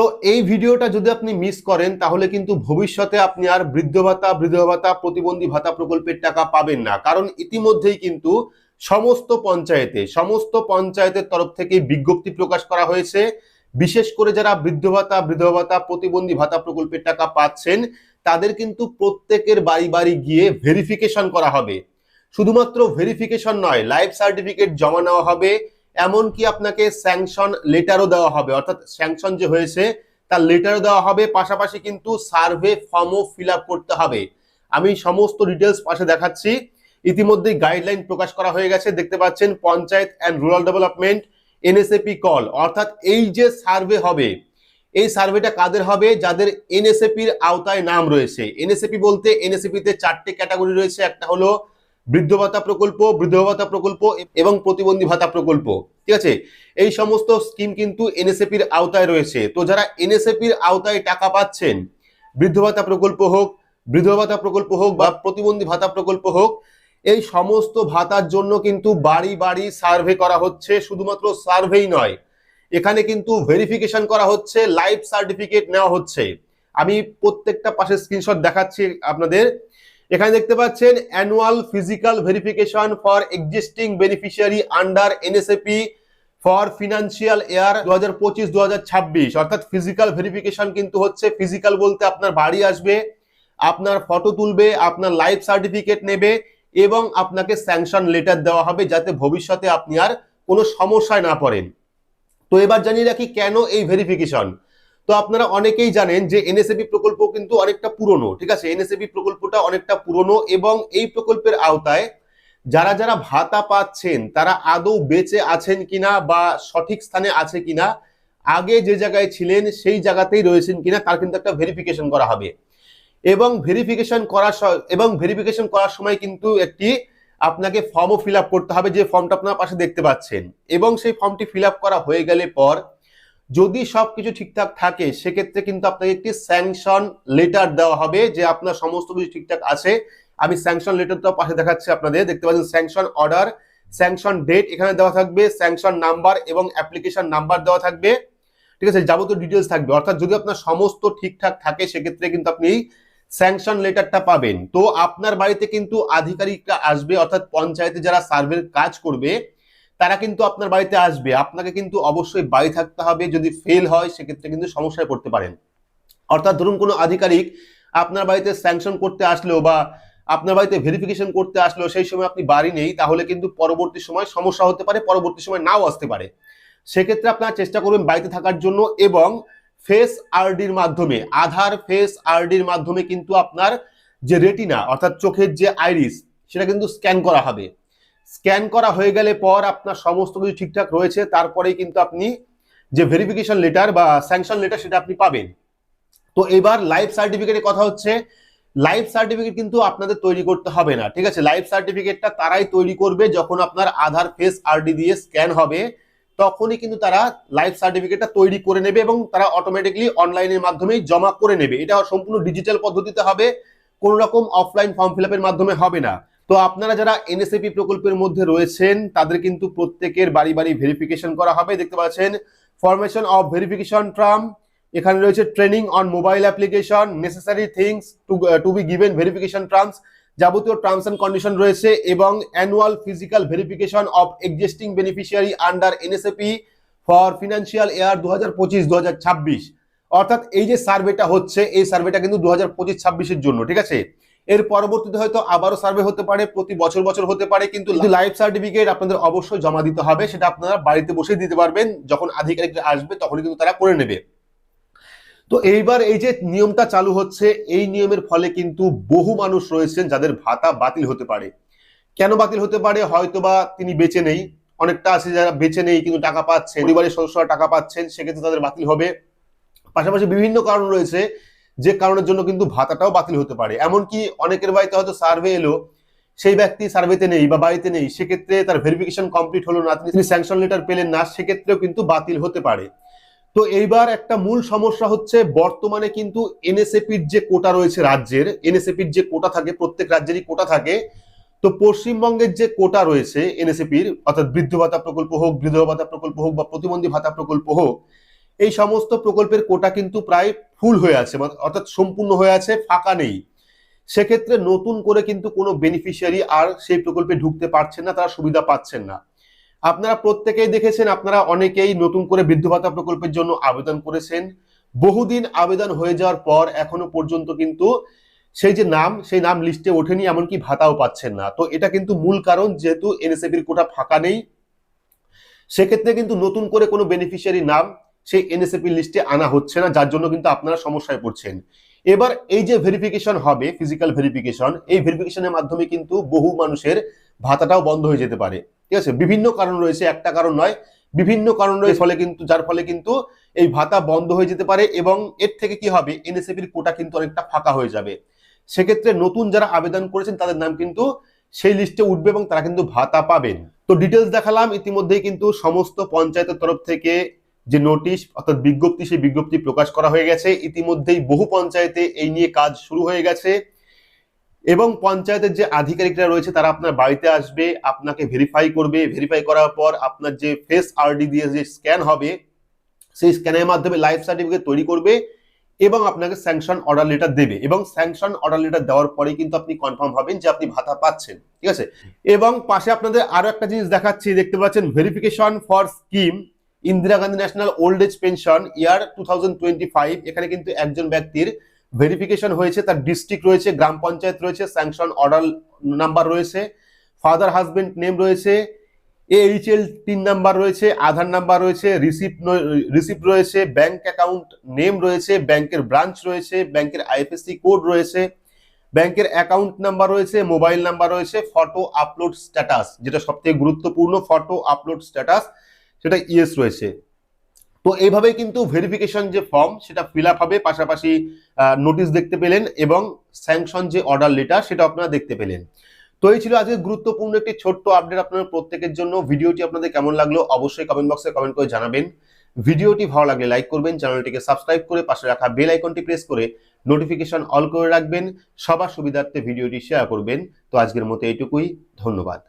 তো এই ভিডিওটা যদি আপনি মিস করেন, তাহলে কিন্তু ভবিষ্যতে আপনি আর বৃদ্ধ ভাতা বৃদ্ধ ভাতা, প্রতিবন্ধী ভাতা প্রকল্পের টাকা পাবেন না। কারণ ইতিমধ্যেই কিন্তু সমস্ত পঞ্চায়েতে, সমস্ত পঞ্চায়েতের তরফ থেকে বিজ্ঞপ্তি প্রকাশ করা হয়েছে। বিশেষ করে যারা বৃদ্ধ ভাতা বৃদ্ধ ভাতা, প্রতিবন্ধী ভাতা প্রকল্পের টাকা পাচ্ছেন, তাদের কিন্তু প্রত্যেকের বাড়ি বাড়ি গিয়ে ভেরিফিকেশন করা হবে। শুধুমাত্র ভেরিফিকেশন নয় লাইফ সার্টিফিকেট জমা নেওয়া হবে। এমনকি আপনাকে স্যাংশন লেটারও দেওয়া হবে। অর্থাৎ স্যাংশন যে হয়েছে, তার লেটারও দেওয়া হবে। পাশাপাশি কিন্তু সার্ভে ফর্মও ফিল করতে হবে। আমি সমস্ত ডিটেলস পাশে দেখাচ্ছি। ইতিমধ্যেই গাইডলাইন প্রকাশ করা হয়ে গেছে। দেখতে পাচ্ছেন, panchayat and rural development NSAP call অর্থাৎ এই যে সার্ভে হবে, এই সার্ভেটা কাদের হবে? যাদের এনএসএপির আওতায় নাম রয়েছে। এনএসএপি বলতে এনএসএপিতে চারটে ক্যাটাগরি রয়েছে। একটা হলো বৃদ্ধ ভাতা প্রকল্প, বৃদ্ধ ভাতা প্রকল্প এবং প্রতিবন্ধী ভাতা প্রকল্প, ঠিক আছে? এই সমস্ত স্কিম কিন্তু এনএসএপির আওতায় রয়েছে। তো যারা এনএসএপির আওতায় টাকা পাচ্ছেন, বৃদ্ধ ভাতা প্রকল্প হোক, বৃদ্ধ ভাতা প্রকল্প হোক বা প্রতিবন্ধী ভাতা প্রকল্প হোক, এই সমস্ত ভাতার জন্য কিন্তু বাড়ি বাড়ি সার্ভে করা হচ্ছে, শুধুমাত্র সার্ভেই নয়। এখানে কিন্তু ভেরিফিকেশন করা হচ্ছে লাইফ সার্টিফিকেট নেওয়া হচ্ছে। আমি প্রত্যেকটা পাশে স্ক্রিনশট দেখাচ্ছি আপনাদের। এখানে দেখতে পাচ্ছেন annual physical verification for existing beneficiary under NSAP for financial year দু হাজার পঁচিশ দু হাজার ছাব্বিশ অর্থাৎ ফিজিক্যাল ভেরিফিকেশন কিন্তু হচ্ছে ফিজিক্যাল বলতে আপনার বাড়ি আসবে, আপনার ফটো তুলবে, আপনার লাইফ সার্টিফিকেট নেবে এবং আপনাকে স্যাংশন লেটার দেওয়া হবে যাতে ভবিষ্যতে আপনি আর কোনো সমস্যায় না পড়েন। তো এবার জানিয়ে রাখি কেন এই ভেরিফিকেশন তো আপনারা অনেকেই জানেন যে এনএসএবি প্রকল্প কিন্তু অনেকটা পুরনো, ঠিক আছে? এনএসএবি প্রকল্পটা অনেকটা পুরনো এবং এই প্রকল্পের আওতায় যারা যারা ভাতা পাচ্ছেন, তারা আদৌ বেঁচে আছেন কিনা বা সঠিক স্থানে আছে কিনা, আগে যে জায়গায় ছিলেন সেই জায়গাতেই রয়েছেন কিনা, তার কিন্তু একটা ভেরিফিকেশন করা হবে। এবং ভেরিফিকেশন করার এবং ভেরিফিকেশন করার সময় কিন্তু একটি আপনাকে ফর্মও ফিল করতে হবে, যে ফর্মটা আপনার পাশে দেখতে পাচ্ছেন। এবং সেই ফর্মটি ফিল করা হয়ে গেলে পর যদি সবকিছু ঠিকঠাক থাকে, সেক্ষেত্রে কিন্তু আপনাকে একটি স্যাংশন লেটার দেওয়া হবে যে আপনার সমস্ত কিছু ঠিকঠাক আছে। আমি স্যাংশন লেটারটাও পাশে দেখাচ্ছি আপনাদের, দেখতে পাচ্ছেন স্যাংশন অর্ডার স্যাংশন ডেট এখানে দেওয়া থাকবে স্যাংশন নাম্বার এবং অ্যাপ্লিকেশন নাম্বার দেওয়া থাকবে। ঠিক আছে, যাবতীয় ডিটেলস থাকবে। অর্থাৎ যদি আপনার সমস্ত ঠিকঠাক থাকে, সেক্ষেত্রে কিন্তু আপনি স্যাংশন লেটারটা পাবেন। তো আপনার বাড়িতে কিন্তু আধিকারিকরা আসবে, অর্থাৎ পঞ্চায়েতে যারা সার্ভের কাজ করবে তারা কিন্তু আপনার বাড়িতে আসবে। আপনাকে কিন্তু অবশ্যই বাড়ি থাকতে হবে। যদি ফেল হয়, সেক্ষেত্রে কিন্তু সমস্যায় পড়তে পারেন। অর্থাৎ ধরুন কোনো আধিকারিক আপনার বাড়িতে স্যাংশন করতে আসলো বা আপনার বাড়িতে ভেরিফিকেশন করতে আসলো, সেই সময় আপনি বাড়ি নেই, তাহলে কিন্তু পরবর্তী সময় সমস্যা হতে পারে, পরবর্তী সময় নাও আসতে পারে। সেক্ষেত্রে আপনারা চেষ্টা করবেন বাড়িতে থাকার জন্য এবং ফেস আরডির মাধ্যমে, আধার ফেস আরডির মাধ্যমে কিন্তু আপনার যে রেটিনা অর্থাৎ চোখের যে আইরিস সেটা কিন্তু স্ক্যান করা হবে। স্ক্যান করা হয়ে গেলে পর আপনার সমস্ত কিছু ঠিকঠাক রয়েছে, তারপরেই কিন্তু আপনি যে ভেরিফিকেশন লেটার বা স্যাংশন লেটার সেটা আপনি পাবেন। তো এবার লাইফ সার্টিফিকেটের কথা হচ্ছে লাইফ সার্টিফিকেট কিন্তু আপনাদের তৈরি করতে হবে না, ঠিক আছে? লাইফ সার্টিফিকেটটা তারাই তৈরি করবে যখন আপনার আধার ফেস আরডি দিয়ে স্ক্যান হবে, তখনই কিন্তু তারা লাইফ সার্টিফিকেটটা তৈরি করে নেবে এবং তারা অটোমেটিকলি অনলাইনের মাধ্যমেই জমা করে নেবে। এটা সম্পূর্ণ ডিজিটাল পদ্ধতিতে হবে, কোনো রকম অফলাইন ফর্ম ফিল মাধ্যমে হবে না। তো আপনারা যারা এনএসএপি প্রকল্পের মধ্যে রয়েছেন, তাদের কিন্তু প্রত্যেকের বাড়ি বাড়ি ভেরিফিকেশন করা হবে। দেখতে পাচ্ছেন ফরমেশন অফ ভেরিফিকেশন ট্রাম এখানে রয়েছে training on mobile application necessary things to to be given verification terms যাবতীয় টার্মস এন্ড কন্ডিশন রয়েছে এবং annual physical verification of existing beneficiary under NSAP for financial year দু হাজার পঁচিশ ছাব্বিশ অর্থাৎ এই যে সার্ভেটা হচ্ছে এই সার্ভেটা কিন্তু দু হাজার পঁচিশ ছাব্বিশের জন্য ঠিক আছে? এর পরবর্তীতে হয়তো আবারও সার্ভে হতে পারে প্রতি বছর বছর হতে পারে কিন্তু লাইফ সার্টিফিকেট আপনাদের অবশ্যই জমা দিতে হবে সেটা আপনারা বাড়িতে বসে দিতে পারবেন যখন আধিকারিকরা আসবে তখনই কিন্তু তারা করে নেবে। তো এইবার এই যে নিয়মটা চালু হচ্ছে এই নিয়মের ফলে কিন্তু বহু মানুষ রয়েছেন যাদের ভাতা বাতিল হতে পারে। কেন বাতিল হতে পারে? হয়তোবা তিনি বেঁচে নেই অনেকটা আছে যারা বেঁচে নেই কিন্তু টাকা পাচ্ছেন পরিবারের সদস্যরা টাকা পাচ্ছেন সেক্ষেত্রে তাদের বাতিল হবে। পাশাপাশি বিভিন্ন কারণ রয়েছে যে কারণের জন্য কিন্তু ভাতাটাও বাতিল হতে পারে। এমনকি অনেকের বাড়িতে হয়তো সার্ভে এলো, সেই ব্যক্তি সার্ভেতে নেই বা বাড়িতে নেই, সেক্ষেত্রে তার ভেরিফিকেশন কমপ্লিট হলো না, তিনি স্যাংশন লেটার পেলেন না, সেক্ষেত্রেও কিন্তু বাতিল হতে পারে। তো এইবার একটা মূল সমস্যা হচ্ছে, বর্তমানে কিন্তু এনএসএপির যে কোটা রয়েছে রাজ্যের এনএসএপির যে কোটা থাকে, প্রত্যেক রাজ্যেরই কোটা থাকে, তো পশ্চিমবঙ্গের যে কোটা রয়েছে এনএসএপির অর্থাৎ বৃদ্ধ ভাতা প্রকল্প হোক, বিধবা ভাতা প্রকল্প হোক বা প্রতিবন্ধী ভাতা প্রকল্প হোক এই সমস্ত প্রকল্পের কোটা কিন্তু প্রায় ফুল হয়ে আছে মানে অর্থাৎ সম্পূর্ণ হয়ে আছে, ফাঁকা নেই। সেক্ষেত্রে নতুন করে কিন্তু কোনো বেনিফিশিয়ারি আর সেই প্রকল্পে ঢুকতে পারছেন না, তারা সুবিধা পাচ্ছেন না। আপনারা প্রত্যেকেই দেখেছেন, আপনারা অনেকেই নতুন করে বৃদ্ধ ভাতা প্রকল্পের জন্য আবেদন করেছেন। বহুদিন আবেদন হয়ে যাওয়ার পর এখনও পর্যন্ত কিন্তু সেই যে নাম, সেই নাম লিস্টে ওঠেনি, এমনকি ভাতাও পাচ্ছেন না। তো এটা কিন্তু মূল কারণ, যেহেতু এনএসএপির কোটা ফাঁকা নেই, সেক্ষেত্রে কিন্তু নতুন করে কোনো বেনিফিশিয়ারি নাম সেই এনএসএপি লিস্টে আনা হচ্ছে না, যার জন্য কিন্তু আপনারা সমস্যায় পড়ছেন। এবার এই যে ভেরিফিকেশন হবে ফিজিক্যাল ভেরিফিকেশন এই ভেরিফিকেশনের মাধ্যমে কিন্তু বহু মানুষের ভাতাটাও বন্ধ হয়ে যেতে পারে। ঠিক আছে? বিভিন্ন কারণ রয়েছে, একটা কারণ নয়, বিভিন্ন কারণ রয়েছে, ফলে কিন্তু, যার ফলে কিন্তু এই ভাতা বন্ধ হয়ে যেতে পারে এবং এর থেকে কি হবে? এনএসএপির কোটা কিন্তু অনেকটা ফাঁকা হয়ে যাবে। সেক্ষেত্রে নতুন যারা আবেদন করেছেন, তাদের নাম কিন্তু সেই লিস্টে উঠবে এবং তারা কিন্তু ভাতা পাবেন। তো ডিটেলস দেখালাম, ইতিমধ্যেই কিন্তু সমস্ত পঞ্চায়েতের তরফ থেকে যে নোটিশ অর্থাৎ বিজ্ঞপ্তি, সেই বিজ্ঞপ্তি প্রকাশ করা হয়ে গেছে। ইতিমধ্যেই বহু পঞ্চায়েতে এই নিয়ে কাজ শুরু হয়ে গেছে। এবং পঞ্চায়েতের যে আধিকারিকরা রয়েছে, তারা আপনার বাড়িতে আসবে, আপনাকে ভেরিফাই করবে। ভেরিফাই করার পর আপনার যে ফেস আরডি দিয়ে যে স্ক্যান হবে, সেই স্ক্যানের মাধ্যমে লাইফ সার্টিফিকেট তৈরি করবে এবং আপনাকে স্যাংশন অর্ডার লেটার দেবে। এবং স্যাংশন অর্ডার লেটার দেওয়ার পরে কিন্তু আপনি কনফার্ম হবেন যে আপনি ভাতা পাচ্ছেন। ঠিক আছে? এবং পাশে আপনাদের আরও একটা জিনিস দেখাচ্ছি, দেখতে পাচ্ছেন verification for scheme Indira Gandhi national old age pension year two এখানে কিন্তু একজন ব্যক্তির ভেরিফিকেশন হয়েছে, তার ডিস্ট্রিক্ট রয়েছে, গ্রাম পঞ্চায়েত রয়েছে স্যাংশন অর্ডার নাম্বার রয়েছে ফাদার হাজবেন্ড নেম রয়েছে এইচএল তিন নাম্বার রয়েছে, আধার নাম্বার রয়েছে রিসিপ্ট রিসিপ্ট রয়েছে ব্যাংক অ্যাকাউন্ট নেম রয়েছে ব্যাংকের ব্রাঞ্চ রয়েছে ব্যাংকের আইএফএসসি কোড রয়েছে ব্যাংকের অ্যাকাউন্ট নাম্বার রয়েছে মোবাইল নাম্বার রয়েছে ফটো আপলোড স্ট্যাটাস যেটা সবথেকে গুরুত্বপূর্ণ ফটো আপলোড স্ট্যাটাস সেটা ইয়েস রয়েছে। তো এইভাবেই কিন্তু ভেরিফিকেশন যে ফর্ম সেটা ফিল হবে। পাশাপাশি নোটিশ দেখতে পেলেন এবং স্যাংশন যে অর্ডার লেটার সেটা আপনারা দেখতে পেলেন। তো এই ছিল আজকে গুরুত্বপূর্ণ একটি ছোট্ট আপডেট আপনার প্রত্যেকের জন্য। ভিডিওটি আপনাদের কেমন লাগল অবশ্যই কমেন্ট বক্সে কমেন্ট করে জানাবেন। ভিডিওটি ভালো লাগলে লাইক করবেন, চ্যানেলটিকে সাবস্ক্রাইব করে পাশে রাখা বেল আইকনটি প্রেস করে নোটিফিকেশন অল করে রাখবেন। সবার সুবিধার্থে ভিডিওটি শেয়ার করবেন। তো আজকের মতো এইটুকুই। ধন্যবাদ।